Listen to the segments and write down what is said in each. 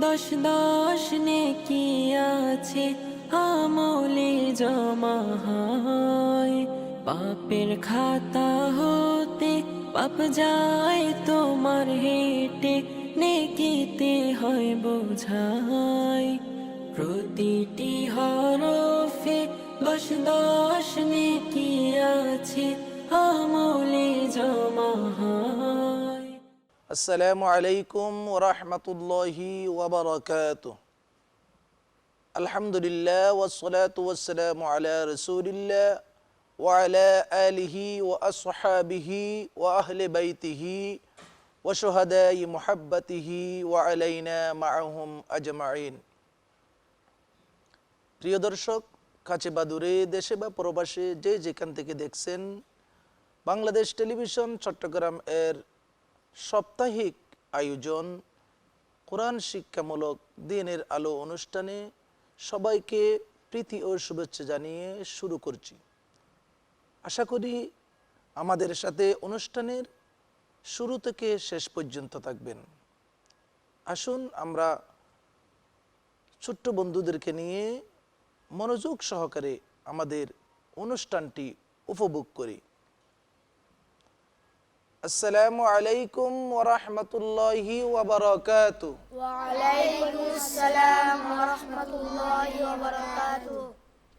দশ দশ নেকি আছে আমলে জমা হয়। পাপের খাতা হতে পাপ যায় তোমার হেঁটে, নেকিতে হয় বোঝাই প্রতিটি হরফে দশ দশ নেকি আছে আমলে জমা হয়। السلام عليكم ورحمة الله وبركاته الحمد لله والصلاة والسلام على رسول الله وعلى آله وأصحابه وأهل بيته وشهداء محبته وعلينا معهم أجمعين প্রিয় দর্শক কাছে বা দূরে দেশে বা প্রবাসে যে যেখান থেকে দেখছেন বাংলাদেশ টেলিভিশন চট্টগ্রাম এর সাপ্তাহিক আয়োজন, কোরআন শিক্ষামূলক দিনের আলো অনুষ্ঠানে সবাইকে প্রীতি ও শুভেচ্ছা জানিয়ে শুরু করছি। আশা করি আমাদের সাথে অনুষ্ঠানের শুরু থেকে শেষ পর্যন্ত থাকবেন। আসুন আমরা ছোট্ট বন্ধুদেরকে নিয়ে মনোযোগ সহকারে আমাদের অনুষ্ঠানটি উপভোগ করি। আসসালামু আলাইকুম ওরহমতুল্লাহি ওবরাকাতু ওয়ালাইকুম আসসালাম ওয়া রাহমাতুল্লাহি ওয়া বারাকাতুহু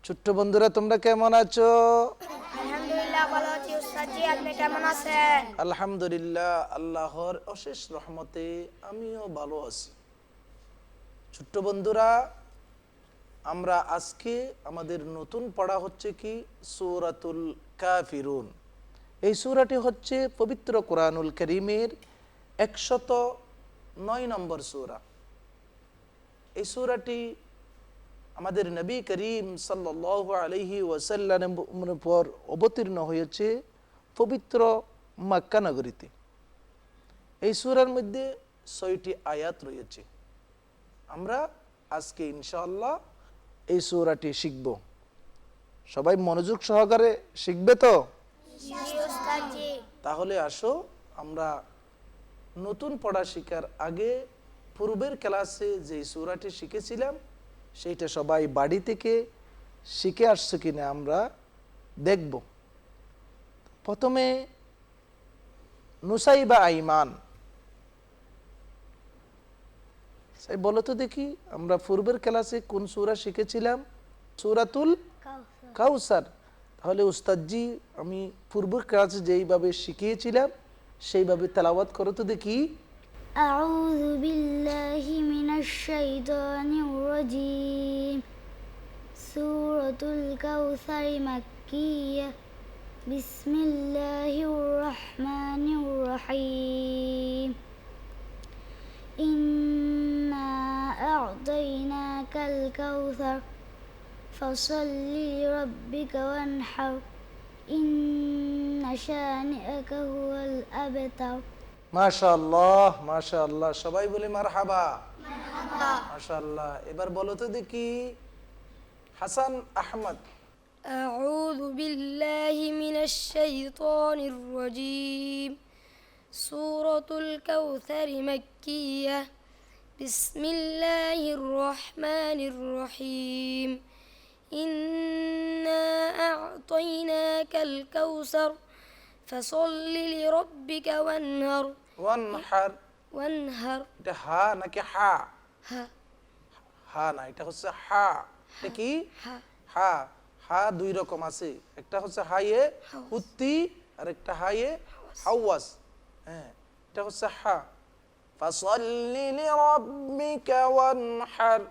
ছোট্ট বন্ধুরা তোমরা কেমন আছো? আলহামদুলিল্লাহ ভালো আছি উস্তাদ জি আপনি কেমন আছেন? আলহামদুলিল্লাহ আল্লাহর অশেষ রহমতে আমিও ভালো আছি। ছোট্ট বন্ধুরা আমরা আজকে আমাদের নতুন পড়া হচ্ছে কি? সূরাতুল কাফিরুন। এই সুরাটি হচ্ছে পবিত্র কোরআনুল করিমের একশত নয় নম্বর সুরা। এই সুরাটি আমাদের নবী করিম সাল্লাহ আলহি ওয়াসাল্লামের পর অবতীর্ণ হয়েছে পবিত্র মক্কা নগরীতে। এই সুরার মধ্যে ছয়টি আয়াত রয়েছে। আমরা আজকে ইনশাল্লাহ এই সুরাটি শিখব। সবাই মনোযোগ সহকারে শিখবে তো? তাহলে আসো আমরা নতুন পড়া শেখার আগে পূর্বের ক্লাসে যে সুরাটি শিখেছিলাম সেইটা সবাই বাড়ি থেকে শিখে আসছে কিনা আমরা দেখব। প্রথমে নুসাই বা আইমান। বলো তো দেখি আমরা পূর্বের ক্লাসে কোন সুরা শিখেছিলাম? সুরাতুল কাউসার। তাহলে উস্তাদজি আমি পূর্ব ক্লাসে যেইভাবে শিখিয়েছিলাম সেইভাবে তেলাওয়াত করো তো দেখি أعوذ بالله من الشيطان الرجيم سورة الكوثر مكية بسم الله الرحمن الرحيم إنا أعطيناك الكوثر فصل لربك وانحر إن شانئك هو الأبتر মাশাআল্লাহ মাশাআল্লাহ সবাই বলে মারহাবা মাশাআল্লাহ এবার বলো তো দেখি হাসান আহমদ أعوذ بالله من الشيطان الرجيم سورة الكوثر مكية بسم الله الرحمن الرحيم إنا أعطيناك الكوثر فصل لربك وانهر ওয়ানহার وانهر এটা হা নাকি হা ها হা না এটা হচ্ছে হা এটা কি ها হা হা দুই রকম আছে একটা হচ্ছে হাইয়ে হুত্তি আর একটা হাইয়ে হাওয়াস হ্যাঁ এটা হচ্ছে হা ফাসাল্লি লিরাব্বিকা ওয়ানহার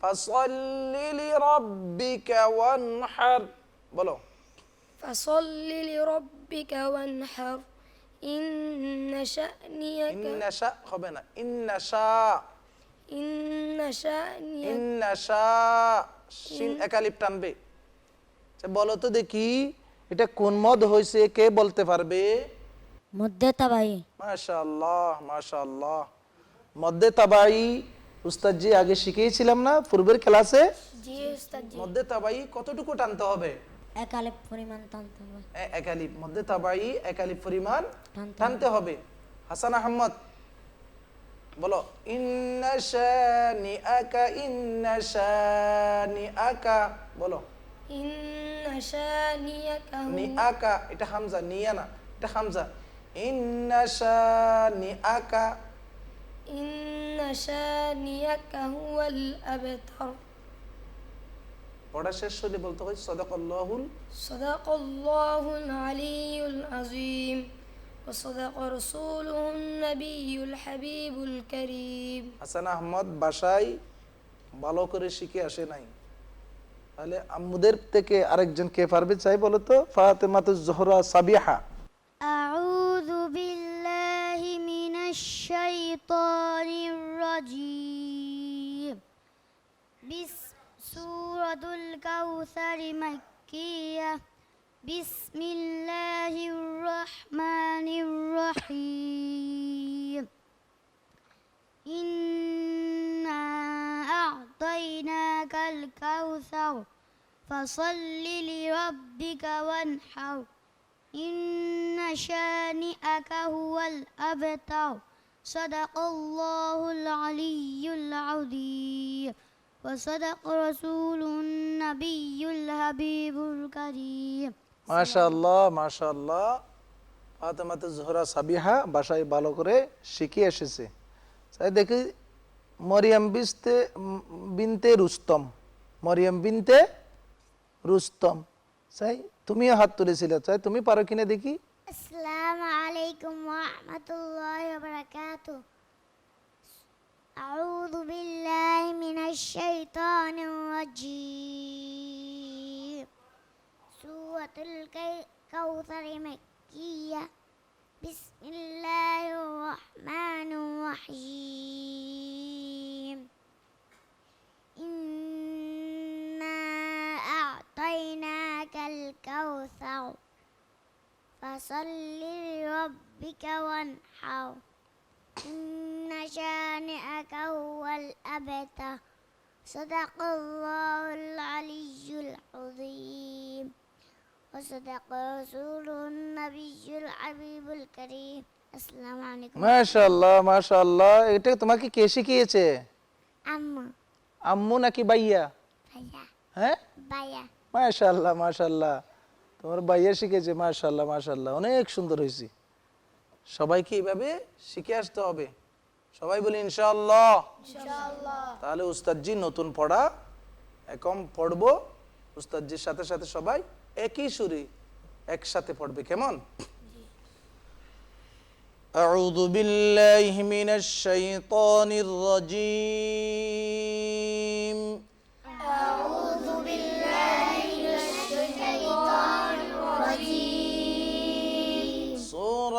ফাসাল্লি লিরাব্বিকা ওয়ানহার বলো فصل لربك وانحر إن شأنيك ইন্নাশা হবে না ইন্নাশা إن شأنك ইন্নাশা শিন একালিপ টানবে আচ্ছা, বলো তো দেখি এটা কোন মদ হয়েছে কে বলতে পারবে মধ্যে তাবাই মাশাআল্লাহ মাশাআল্লাহ মধ্যে তাবাই উস্তাদজি আগে শিখিয়েছিলাম না পূর্বের ক্লাসে? মধ্যে তাবাই কতটুকু টানতে হবে? একালিপ পরিমাণ টানতে হবে। একালিপ মধ্যে তাবাই একালিপ পরিমাণ টানতে হবে। হাসান আহমদ বলো। ইন্না শানি আকা ইন্না শানি আকা বলো। ইন্না শানি আকা নি আকা এটা হামজা নিয়া না এটা হামজা। ইন্না শানি আকা إن شانيك هو الأبتر পড়া শেষ হলে বলতে হয় সদাকাল্লাহুল صدق الله العلي العظيم وصدق رسوله النبي الحبيب الكريم হাসান আহমদ বাসায় ভালো করে শিখে আসে নাই তাহলে আম্মুদের থেকে আরেকজন কে পারবে চাই বলো তো ফাতেমাতু জোহরা সাবিহা الشيطان الرجيم. سورة الكوثر مكية. بسم الله الرحمن الرحيم. إنا أعطيناك الكوثر. فصل لربك وانحر. إن شانئك هو الأبتر. صدق الله العلي العظيم وصدق رسول النبي الحبيب الكريم মাশাআল্লাহ মাশাআল্লাহ ফাতেমাতু জোহরা সাবিহা বাসায় ভালো করে শিখে এসেছে তাই দেখি মরিয়াম বিনতে বিনতে রুস্তম মরিয়াম বিনতে রুস্তম তাই তুমিও হাত তুলেছিলে তাই তুমি পারো কিনা দেখি السلام عليكم ورحمة الله وبركاته. أعوذ بالله من الشيطان الرجيم. سورة الكوثر مكية. بسم الله الرحمن الرحيم. إنا أعطيناك الكوثر. فصل لربك وانحر إن شانئك هو الأبتر صدق الله العلي العظيم وصدق رسوله النبي الحبيب الكريم السلام عليكم মাশাআল্লাহ মাশাআল্লাহ এটা তোমাকে কে শিখিয়েছে أما আম্মু নাকি বাইয়া بيا হ্যাঁ بيا মাশাআল্লাহ মাশাআল্লাহ তোমার বাইয়া শিখেছে মাশাআল্লাহ মাশাআল্লাহ অনেক সুন্দর হয়েছে সবাইকে এইভাবে শিখে আসতে হবে সবাই বলি ইনশাআল্লাহ তাহলে উস্তাদজি নতুন পড়া একম পড়বো উস্তাদজির সাথে সাথে সবাই একই সুরে একসাথে পড়বে কেমন أعوذ بالله من الشيطان الرجيم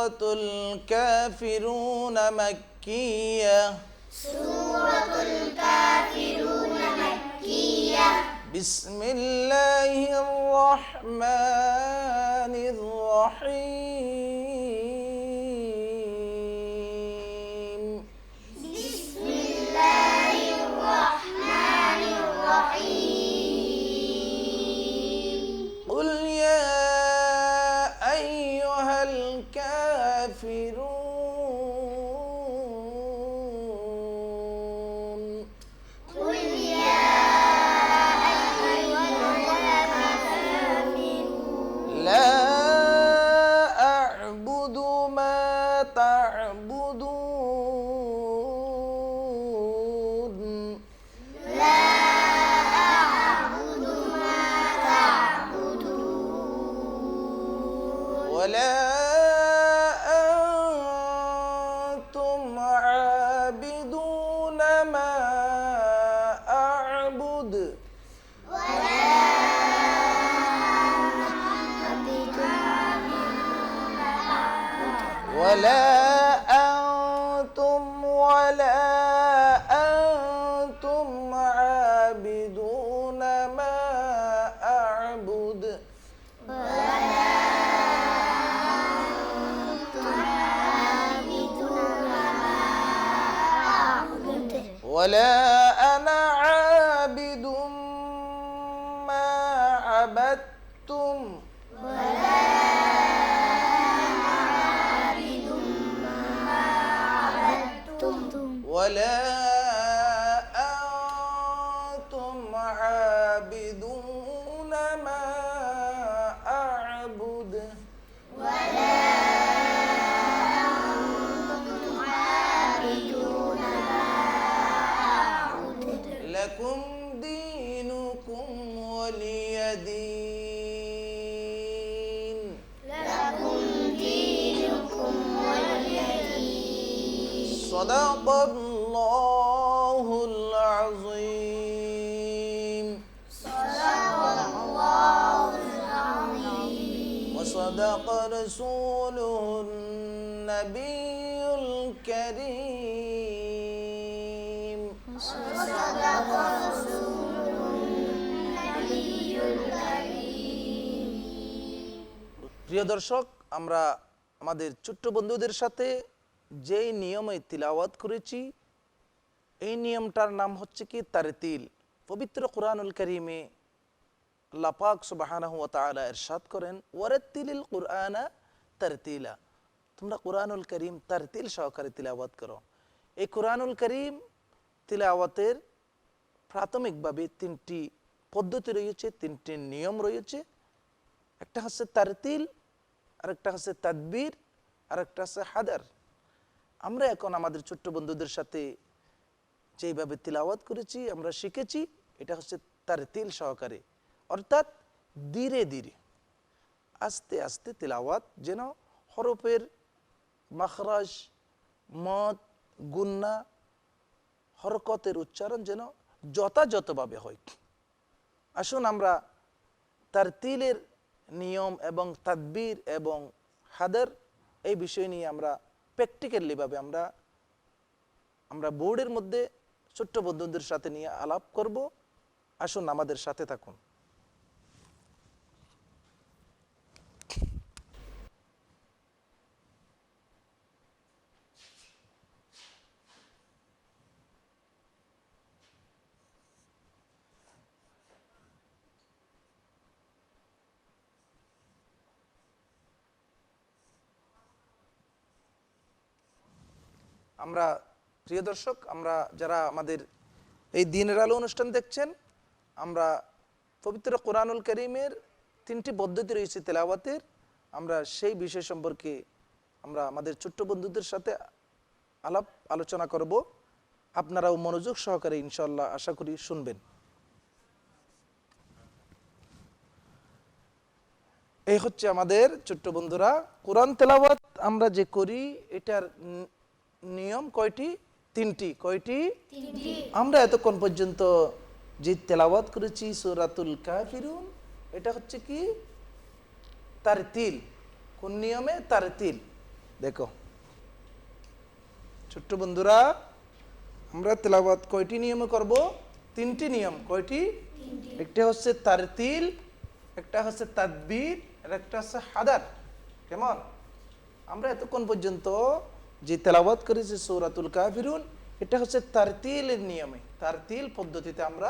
سورة الكافرون مكية. سورة الكافرون مكية بسم الله الرحمن الرحيم. ولا صدق الله العظيم وصدق رسوله النبي الكريم প্রিয় দর্শক আমরা আমাদের ছোট্ট বন্ধুদের সাথে যেই নিয়মে তিলাওয়াত করেছি, এই নিয়মটার নাম হচ্ছে কি? তারতিল। পবিত্র কোরআনুল করিমে লাপাক সুবাহানাহু ইরশাদ করেন, ওয়ারাত্তিলিল কুরআনা তারতিলা। তোমরা কোরআনুল করিম তারতিল সহকারে তিলাওয়াত করো। এই কোরআনুল করিম তিলাওয়াতের প্রাথমিকভাবে তিনটি পদ্ধতি রয়েছে, তিনটি নিয়ম রয়েছে। একটা হচ্ছে তারতিল, আরেকটা হচ্ছে তাদবির, আরেকটা হচ্ছে হাদার। আমরা এখন আমাদের ছোট্ট বন্ধুদের সাথে যেইভাবে তিলাওয়াত করেছি, আমরা শিখেছি, এটা হচ্ছে তারতিল সহকারে। অর্থাৎ ধীরে ধীরে, আস্তে আস্তে তিলাওয়াত যেন হরফের মাখরাজ মত গুন্না, হরকতের উচ্চারণ যেন যথাযথভাবে হয়। আসুন আমরা তার তিলের নিয়ম এবং তাদবির এবং হাদার এই বিষয় নিয়ে আমরা প্র্যাকটিক্যালিভাবে আমরা আমরা বোর্ডের মধ্যে ছোট্ট বন্ধুদের সাথে নিয়ে আলাপ করব। আসুন আমাদের সাথে থাকুন। আমরা, প্রিয় দর্শক, আমরা যারা আমাদের এই দিনের আলো অনুষ্ঠান দেখছেন, আমরা পবিত্র কোরআনুল করিমের তিনটি পদ্ধতি রয়েছে তেলাওয়াতের। আমরা সেই বিষয় সম্পর্কে আমরা আমাদের ছোট্ট বন্ধুদের সাথে আলাপ আলোচনা করব। আপনারাও মনোযোগ সহকারে ইনশাল্লাহ আশা করি শুনবেন। এই হচ্ছে আমাদের ছোট্ট বন্ধুরা। কোরআন তেলাওয়াত আমরা যে করি, এটার নিয়ম কয়টি? তিনটি। কয়টি? আমরা এতক্ষণ পর্যন্ত যে তেলাওয়াত করেছি সুরাতুল কাফিরুন এটা হচ্ছে কি? তার তিল কোন নিয়মে? তার তিল দেখো। ছোট্ট বন্ধুরা আমরা তেলাওয়াত কয়টি নিয়মে করব? তিনটি নিয়ম। কয়টি? একটা হচ্ছে তার তিল একটা হচ্ছে তাদবির আর একটা হচ্ছে হাদার। কেমন? আমরা এতক্ষণ পর্যন্ত যে তেলাওয়াত করেছি সৌরাতুল কাফিরুন এটা হচ্ছে তারতিলের নিয়মে তারতিল পদ্ধতিতে আমরা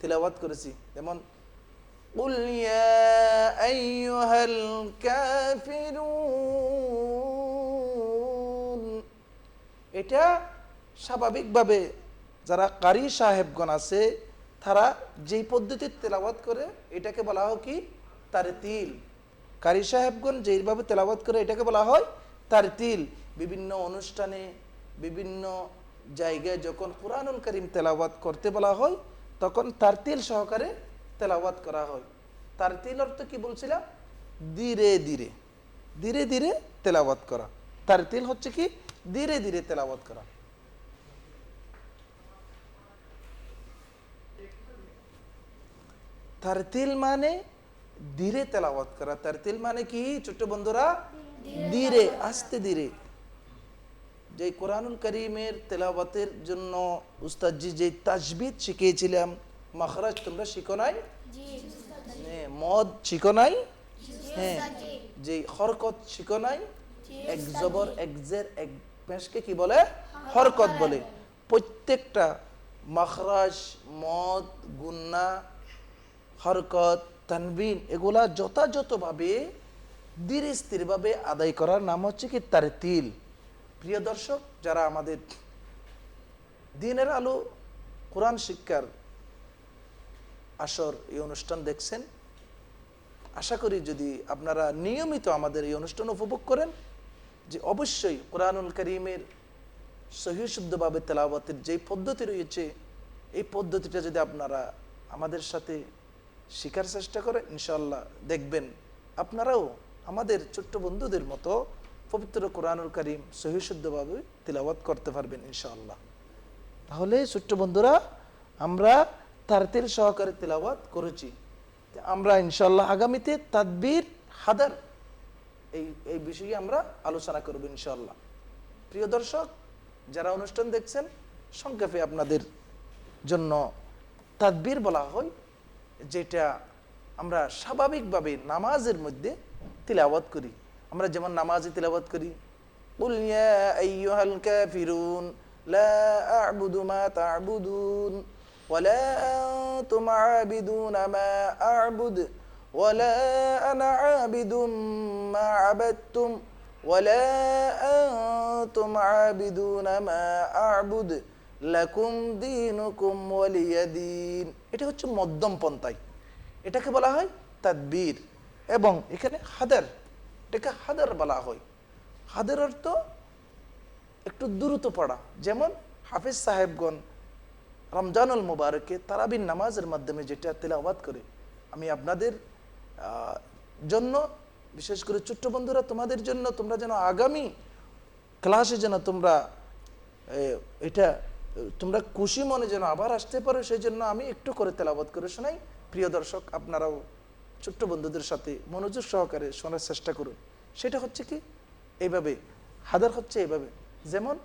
তেলাওয়াত করেছি যেমন قل يا أيها الكافرون এটা স্বাভাবিকভাবে যারা কারি সাহেবগণ আছে তারা যেই পদ্ধতির তেলাওয়াত করে এটাকে বলা হয় কি তার তিল কারি সাহেবগণ যেইভাবে তেলাওয়াত করে এটাকে বলা হয় তার তিল বিভিন্ন অনুষ্ঠানে বিভিন্ন জায়গায় যখন কোরআনুল করিম তেলাওয়াত করতে বলা হয় তখন তার তিল সহকারে তেলাওয়াত করা হয়। তার তিল অর্থ কি বলছিলাম? ধীরে ধীরে ধীরে ধীরে তেলাওয়াত করা। তার তিল হচ্ছে কি? ধীরে ধীরে তেলাওয়াত করা। তারতিল মানে ধীরে তেলাওয়াত করা। তারতিল মানে কি? ছোট্ট বন্ধুরা ধীরে আস্তে ধীরে। যে কোরআনুল করিমের তেলাওয়াতের জন্য উস্তাদজি যে তাজবিদ শিখিয়েছিলাম মাখরাজ তোমরা শিখো নাই? হ্যাঁ, মদ শিখো নাই? হ্যাঁ যে হরকত শিখো নাই? এক জবর এক জের এক পেশকে কি বলে? হরকত বলে। প্রত্যেকটা মাখরাজ মদ গুন্না হরকত তানবিন এগুলা যথাযথভাবে ধীরে স্থিরভাবে আদায় করার নাম হচ্ছে কি তার তিল প্রিয় দর্শক, যারা আমাদের দিনের আলো, কোরআন শিক্ষার আসর এই অনুষ্ঠান দেখছেন, আশা করি যদি আপনারা নিয়মিত আমাদের এই অনুষ্ঠান উপভোগ করেন, যে অবশ্যই কোরআনুল করিমের সহিশুদ্ধভাবে তেলাওয়াতের যেই পদ্ধতি রয়েছে, এই পদ্ধতিটা যদি আপনারা আমাদের সাথে শেখার চেষ্টা করেন ইনশাল্লাহ দেখবেন আপনারাও আমাদের ছোট্ট বন্ধুদের মতো পবিত্র কোরআনুল করিম সহিশুদ্ধভাবে তিলাওয়াত করতে পারবেন ইনশাআল্লাহ। তাহলে ছোট্ট বন্ধুরা, আমরা তারতিল সহকারে তিলাওয়াত করেছি। আমরা ইনশাল্লাহ আগামীতে তাদবির হাদার এই এই বিষয়ে আমরা আলোচনা করব ইনশাল্লাহ প্রিয় দর্শক, যারা অনুষ্ঠান দেখছেন, সংক্ষেপে আপনাদের জন্য তাদবির বলা হয়, যেটা আমরা স্বাভাবিকভাবে নামাজের মধ্যে তিলাওয়াত করি। আমরা যেমন নামাজে তিলাওয়াত করি قل يا أيها الكافرون لا أعبد ما تعبدون ولا أنتم عابدون ما أعبد ولا أنا عابد ما عبدتم ولا أنتم عابدون ما أعبد লাকুম দিনুকুম ওয়ালিয়াদিন এটা হচ্ছে মধ্যম পন্থায় এটাকে বলা হয় তাদবীর এবং এখানে হাদার এটাকে হাদার বলা হয়। হাদের অর্থ একটু দ্রুত পড়া। যেমন হাফিজ সাহেবগণ রমজানুল মুবারকে তারাবিন নামাজের মাধ্যমে যেটা তেলাওয়াত করে। আমি আপনাদের জন্য, বিশেষ করে ছোট্ট বন্ধুরা তোমাদের জন্য, তোমরা যেন আগামী ক্লাসে যেন তোমরা এটা, তোমরা খুশি মনে যেন আবার আসতে পারো সেই জন্য আমি একটু করে তেলাবাদ করে শোনাই। প্রিয় দর্শক, আপনারাও ছোট্ট বন্ধুদের সাথে মনোযোগ সহকারে শোনার চেষ্টা করুন সেটা হচ্ছে কি এইভাবে হাদার হচ্ছে এইভাবে যেমন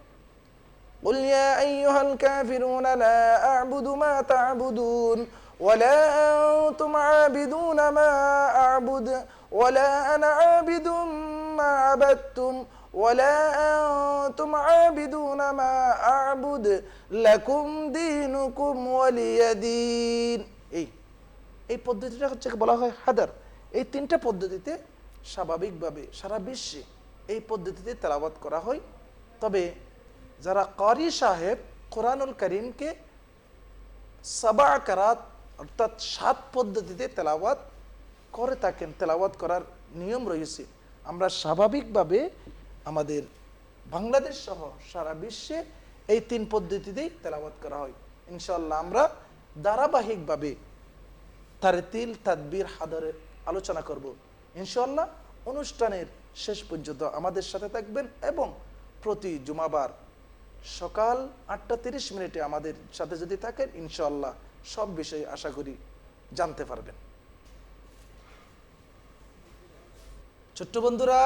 قل يا أيها الكافرون لا أعبد ما تعبدون ولا أنتم عابدون ما أعبد ولا أنا عابد ما عبدتم ولا أنتم عابدون ما أعبد لكم دينكم ولي دين এই পদ্ধতিটা হচ্ছে বলা হয় হাদার। এই তিনটা পদ্ধতিতে স্বাভাবিকভাবে সারা বিশ্বে এই পদ্ধতিতে তেলাওয়াত করা হয়। তবে যারা কারি সাহেব কোরআনুল করিমকে সাবা কারাত অর্থাৎ সাত পদ্ধতিতে তেলাওয়াত করে থাকেন, তেলাওয়াত করার নিয়ম রয়েছে। আমরা স্বাভাবিকভাবে আমাদের বাংলাদেশ সহ সারা বিশ্বে এই তিন পদ্ধতিতেই তেলাওয়াত করা হয়। ইনশাল্লাহ আমরা ধারাবাহিকভাবে তারতিল তাদবির হাদারের আলোচনা করব। ইনশাল্লাহ অনুষ্ঠানের শেষ পর্যন্ত আমাদের সাথে থাকবেন এবং প্রতি জুমাবার সকাল আটটা তিরিশ মিনিটে আমাদের সাথে যদি থাকেন ইনশাল্লাহ সব বিষয়ে আশা করি জানতে পারবেন। ছোট্ট বন্ধুরা,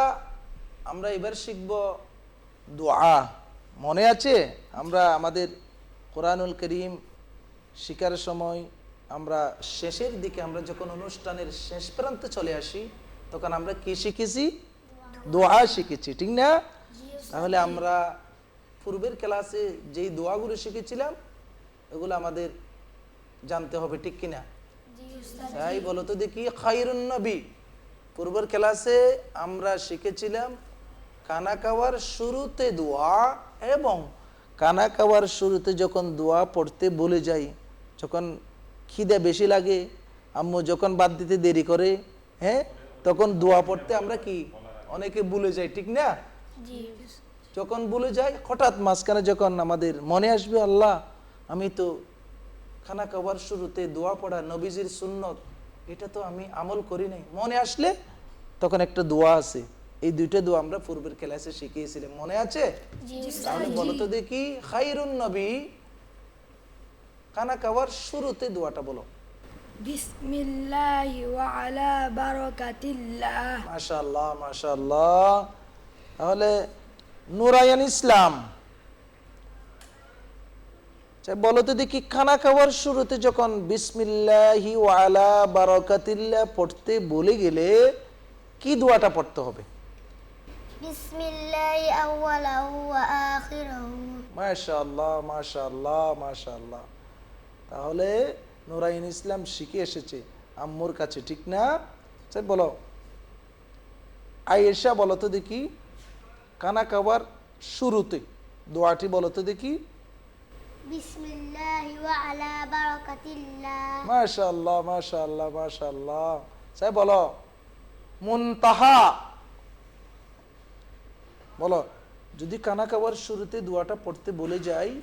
আমরা এবার শিখব দোয়া। মনে আছে? আমরা আমাদের কোরআনুল করিম শিকার সময় আমরা শেষের দিকে আমরা যখন অনুষ্ঠানের শেষ প্রান্তে চলে আসি, তখন আমরা কি শিখেছি? দোয়া শিখেছি, ঠিক না? তাহলে আমরা পূর্বের ক্লাসে যেই দোয়াগুলো শিখেছিলাম, এগুলো আমাদের জানতে হবে, ঠিক কিনা? তাই বলো তো দেখি, খাইরুন নবী। পূর্বের ক্লাসে আমরা শিখেছিলাম, কানা খাওয়ার শুরুতে দোয়া এবং কানা খাওয়ার শুরুতে যখন দোয়া পড়তে বলে যাই, যখন খিদে বেশি লাগে। আম্মু যখন বাদ দিতে দেরি করে হ্যাঁ? তখন দোয়া পড়তে আমরা কি? অনেকে ভুলে যাই ঠিক না? যখন ভুলে যাই হঠাৎ মাঝখানে যখন আমাদের মনে আসবে আল্লাহ আমি তো খানা খাবার শুরুতে দোয়া পড়া নবীজির সুন্নত এটা তো আমি আমল করি নাই। মনে আসলে তখন একটা দোয়া আছে। এই দুইটা দোয়া আমরা পূর্বের ক্লাসে শিখিয়েছিলাম। মনে আছে? তাহলে বলতো দেখি খাইরুন নবী খানা শুরুতে দোয়াটা বলো। মাশাল্লাহ মাশাল্লাহ তাহলে নুরায়ন ইসলাম। আচ্ছা, বলো তো দেখি খানা খাওয়ার শুরুতে যখন বিসমিল্লাহি ওয়ালা বারকাতিল্লাহ পড়তে বলে গেলে কি দোয়াটা পড়তে হবে? মাশাআল্লাহ মাশাআল্লাহ মাশাআল্লাহ। তাহলে নুরাইন ইসলাম শিখে এসেছে আম্মুর কাছে ঠিক না? সে বলো। আয়েশা বলো তো দেখি। কানা কাবার শুরুতে দোয়াটি বলো দেখি। আচ্ছা, মুনতাহা। বলো। যদি কানা কাবার শুরুতে দোয়াটা পড়তে বলে যাই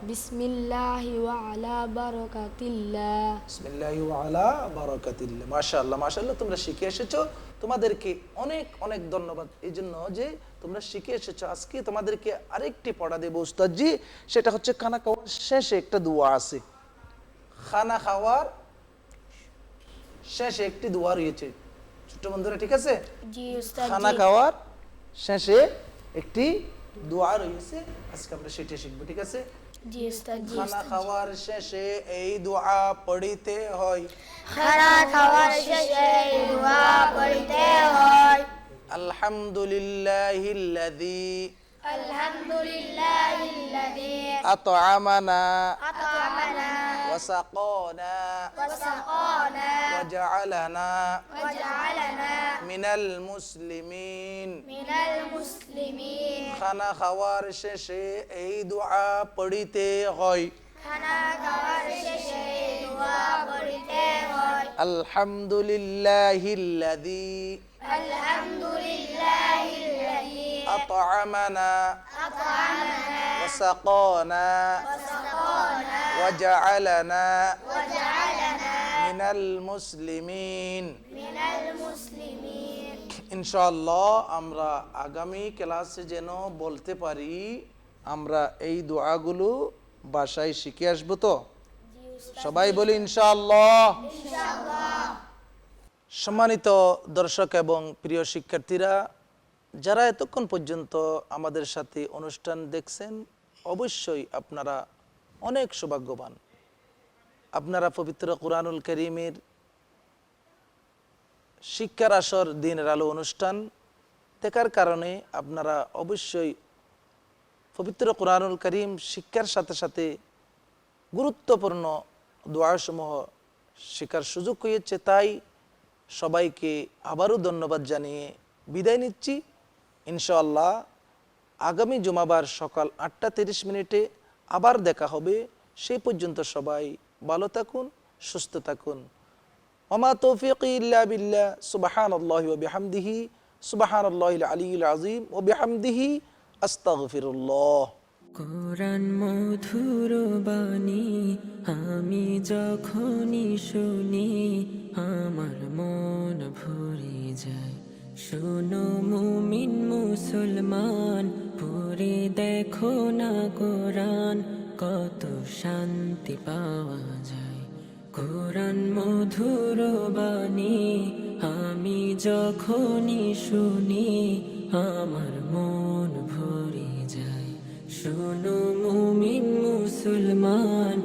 বিসমিল্লাহি ওয়া আলা বারাকাতিল্লাহ। বিসমিল্লাহি ওয়া আলা বারাকাতিল্লাহ। মাশাআল্লাহ মাশাআল্লাহ তোমরা শিখে এসেছ। তোমাদেরকে অনেক অনেক ধন্যবাদ। এই জন্য যে তোমরা শিখে এসেছ আজকে তোমাদেরকে আরেকটি পড়া দেবো উস্তাদজি। সেটা হচ্ছে খানা খাওয়ার শেষে একটা দোয়া আছে। খানা খাওয়ার শেষে একটি দোয়া রয়েছে। ছোট্ট বন্ধুরা ঠিক আছে? খানা খাওয়ার শেষে একটি দোয়া রয়েছে। আজকে আমরা সেটা শিখব ঠিক আছে? খানা খাওয়ার শেষে এই দোয়া পড়িতে হয়। খানা খাওয়ার শেষে দোয়া পড়িতে হয়। আলহামদুলিল্লাহিল্লাযী আলহামদুলিল্লাহিল্লাযী আত'আমানা আত'আমানা ওয়া সাকানা ওয়া সাকানা ওয়া জা'আলানা ওয়া জা'আলানা মিনাল মুসলিমিন মিনাল মুসলিমিন খানা খাওয়ার শেষে এই দোয়া পড়িতে হয় খানা খাওয়ার শেষে দোয়া পড়তে হয় আলহামদুলিল্লাহিল্লাযী আলহামদুলিল্লাহিল্লাযী আত'আমানা আত'আমানা ওয়া সাকানা ওয়া সাকানা ওয়া জা'আলানা ওয়া জা'আলানা মিনাল মুসলিমিন। ইনশাআল্লাহ আমরা আগামী ক্লাসে যেন বলতে পারি আমরা এই দোয়াগুলো বাসায় শিখে আসব তো? সবাই বলি ইনশাআল্লাহ। সম্মানিত দর্শক এবং প্রিয় শিক্ষার্থীরা যারা এতক্ষণ পর্যন্ত আমাদের সাথে অনুষ্ঠান দেখছেন অবশ্যই আপনারা অনেক সৌভাগ্যবান। আপনারা পবিত্র কোরআনুল করিমের শিক্ষার আসর, দিনের আলো অনুষ্ঠান দেখার কারণে আপনারা অবশ্যই পবিত্র কোরআনুল করিম শিক্ষার সাথে সাথে গুরুত্বপূর্ণ দোয়াসমূহ শেখার সুযোগ হয়েছে। তাই সবাইকে আবারও ধন্যবাদ জানিয়ে বিদায় নিচ্ছি। ইনশাআল্লাহ আগামী জুমাবার সকাল আটটা তিরিশ মিনিটে আবার দেখা হবে। সেই পর্যন্ত সবাই ভালো থাকুন, সুস্থ থাকুন। ওমা তৌফিক ইল্লা বিল্লাহ সুবাহান আল্লাহ সুবাহান আলীল আজিম ও বিহামদিহি আস্তাগফিরুল্লাহ। কোরআন মধুর বাণী, আমি যখনই শুনি, আমার মন ভরে যায়। শোনো মুমিন মুসলমান, পড়ে দেখো না কোরআন কত শান্তি পাওয়া যায়। কোরআন মধুর বাণী, আমি যখনই শুনি, আমার মন ভরে যায়। শোনো মুমিন মুসলমান